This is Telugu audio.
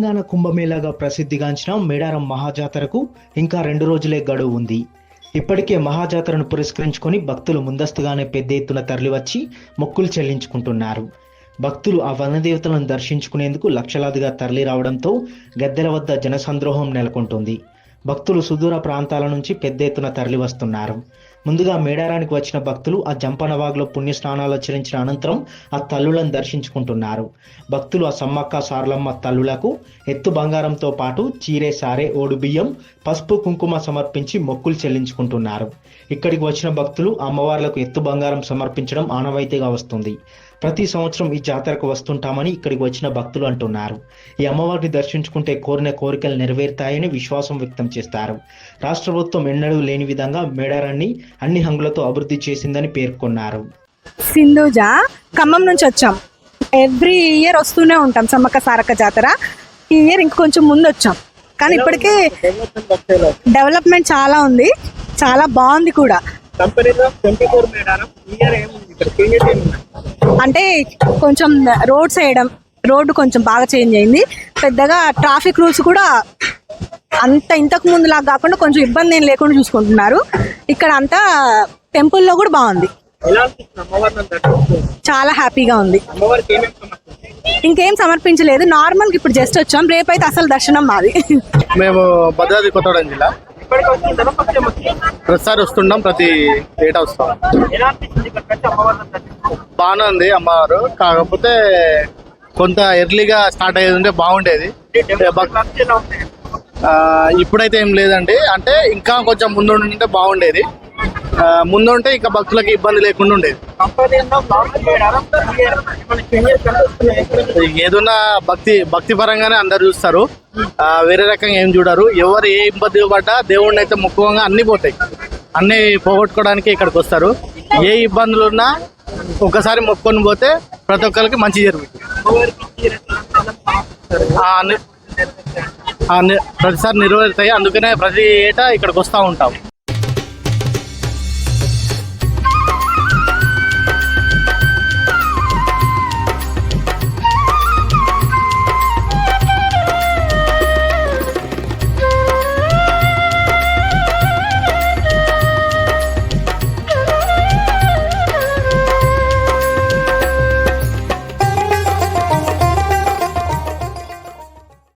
తెలంగాణ కుంభమేళాగా ప్రసిద్ధిగాంచిన మేడారం మహాజాతరకు ఇంకా రెండు రోజులే గడువు ఉంది. ఇప్పటికే మహాజాతరను పురస్కరించుకొని భక్తులు ముందస్తుగానే పెద్ద ఎత్తున తరలివచ్చి మొక్కులు చెల్లించుకుంటున్నారు. భక్తులు ఆ వనదేవతలను దర్శించుకునేందుకు లక్షలాదిగా తరలి రావడంతో గద్దెల వద్ద జనసంద్రోహం నెలకొంటుంది. భక్తులు సుదూర ప్రాంతాల నుంచి పెద్ద ఎత్తున తరలి వస్తున్నారు ముందుగా మేడారానికి వచ్చిన భక్తులు ఆ జంపనవాగ్లో పుణ్య స్నానాలు ఆచరించిన అనంతరం ఆ తల్లులను దర్శించుకుంటున్నారు. భక్తులు ఆ సమ్మక్క సారలమ్మ తల్లులకు ఎత్తు బంగారంతో పాటు చీరే సారే ఓడు బియ్యం పసుపు కుంకుమ సమర్పించి మొక్కులు చెల్లించుకుంటున్నారు. ఇక్కడికి వచ్చిన భక్తులు అమ్మవార్లకు ఎత్తు బంగారం సమర్పించడం ఆనవాయితీగా వస్తుంది. ప్రతి సంవత్సరం ఈ జాతరకు వస్తుంటామని ఇక్కడికి వచ్చిన భక్తులు అంటున్నారు. ఈ అమ్మవారిని దర్శించుకుంటే కోరిన కోరికలు నెరవేరుతాయని విశ్వాసం వ్యక్తం చేస్తారు. రాష్ట్ర ప్రభుత్వం ఎన్నడూ లేని విధంగా మేడారాన్ని అన్ని హంగులతో అభివృద్ధి చేసిందని పేర్కొన్నారు. సింధుజ ఖమ్మం నుంచి వచ్చాం. ఎవ్రీ ఇయర్ వస్తూనే ఉంటాం సమ్మక్క సారక్క జాతర. ఈ ఇయర్ ఇంక కొంచెం ముందు వచ్చాం. కానీ ఇప్పటికే డెవలప్మెంట్ చాలా ఉంది. చాలా బాగుంది కూడా. కంపెనీలో ట్వంటీ ఫోర్ మేడారం. ఇయర్ ఏముంది ఇక్కడ? చేంజెస్ ఏమున్నాయి? అంటే కొంచెం రోడ్స్ వేయడం రోడ్డు కొంచెం బాగా చేంజ్ అయింది. పెద్దగా ట్రాఫిక్ రూల్స్ కూడా అంత ఇంతకు ముందు లాగా కాకుండా కొంచెం ఇబ్బంది ఏం లేకుండా చూసుకుంటున్నారు. ఇక్కడ అంతా టెంపుల్లో కూడా బాగుంది. చాలా హ్యాపీగా ఉంది. ఇంకేం సమర్పించలేదు. నార్మల్గా ఇప్పుడు జస్ట్ వచ్చాం. రేపైతే అసలు దర్శనం మాది. మేము భద్రాద్రి కొత్తగూడెం జిల్లా. ప్రతిసారి వస్తుంటాం ప్రతి ఏటా వస్తాం. బాగానే ఉంది అమ్మవారు కాకపోతే కొంత ఎర్లీగా స్టార్ట్ అయ్యేది ఉంటే బాగుండేది. ఇప్పుడైతే ఏం లేదండి. అంటే ఇంకా కొంచెం ముందు ఉంటే బాగుండేది. ముందు ఉంటే ఇంకా భక్తులకి ఇబ్బంది లేకుండా ఉండేది. ఏదున్నా భక్తి భక్తి పరంగానే అందరు చూస్తారు. వేరే రకంగా ఏం చూడరు. ఎవరు ఏ ఇబ్బంది పడ్డా దేవుడిని అయితే ముఖ్యంగా అన్ని పోతాయి. అన్ని పోగొట్టుకోవడానికి ఇక్కడికి వస్తారు. ఏ ఇబ్బందులు ఉన్నా ఒకసారి మొక్కుకొని పోతే ప్రతి ఒక్కరికి మంచి జరుగుతుంది. ఆ ప్రతిసారి నిర్వహిస్తాయి అందుకనే ప్రతి ఏటా ఇక్కడికి వస్తూ ఉంటాం.